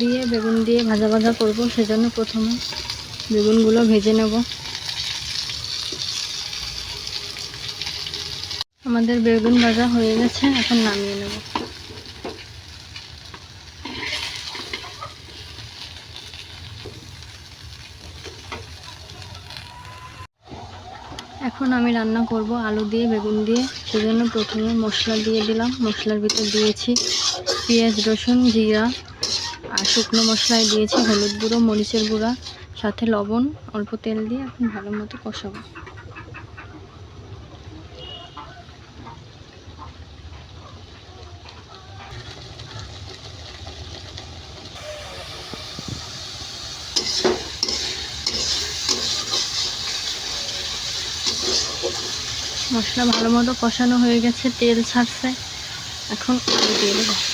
দিয়ে বেগুন দিয়ে ভাজা ভাজা করব, সেজন্য প্রথমে বেগুনগুলো ভেজে নেব। আমাদের বেগুন ভাজা হয়ে গেছে, এখন নামিয়ে নেব। এখন আমি রান্না করব আলু দিয়ে, বেগুন দিয়ে। সেজন্য প্রথমে মশলা দিয়ে দিলাম। মশলার ভিতর দিয়েছি পেঁয়াজ, রসুন, জিরা শুকনো মশলায় দিয়েছি হলুদ গুঁড়ো, মরিচের গুঁড়া, সাথে লবণ, অল্প তেল দিয়ে এখন ভালো মতো কষাবো। মশলা ভালো মতো কষানো হয়ে গেছে, তেল ছাড়ছে। এখন আলু দিয়ে দেবো।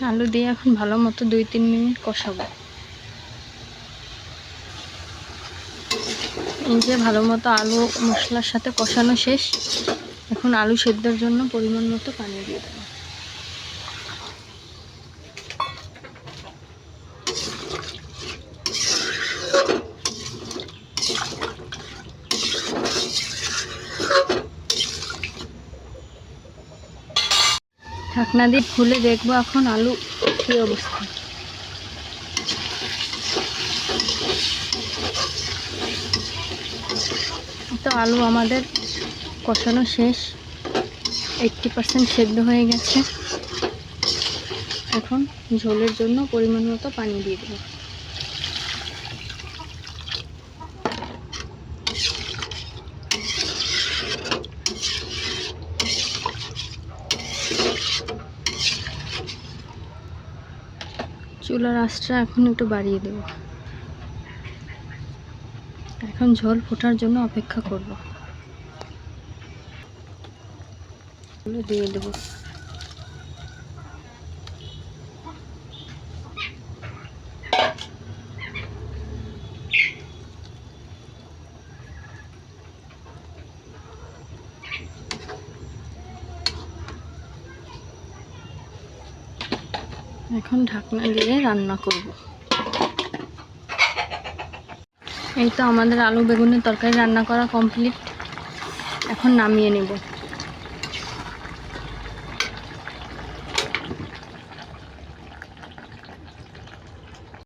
আলু দিয়ে এখন ভালো মতো দুই তিন মিনিট কষাবো। এই যে ভালো মতো আলু মশলার সাথে কষানো শেষ, এখন আলু সেদ্ধর জন্য পরিমাণ মতো পানি দিয়ে দেবো। ঢাকনা দিয়ে খুলে দেখব এখন আলু কী অবস্থা। তো আলু আমাদের কষানো শেষ। এইটটি পার্সেন্ট সেদ্ধ হয়ে গেছে। এখন ঝোলের জন্য পরিমাণ মতো পানি দিয়ে দেবো। চুলার আঁচটা এখন একটু বাড়িয়ে দেব। এখন ঝোল ফোটার জন্য অপেক্ষা করব। দিয়ে দেবো। এখন ঢাকনা দিয়ে রান্না করব। এই তো আমাদের আলু বেগুনের তরকারি রান্না করা কমপ্লিট এখন নামিয়ে নেব।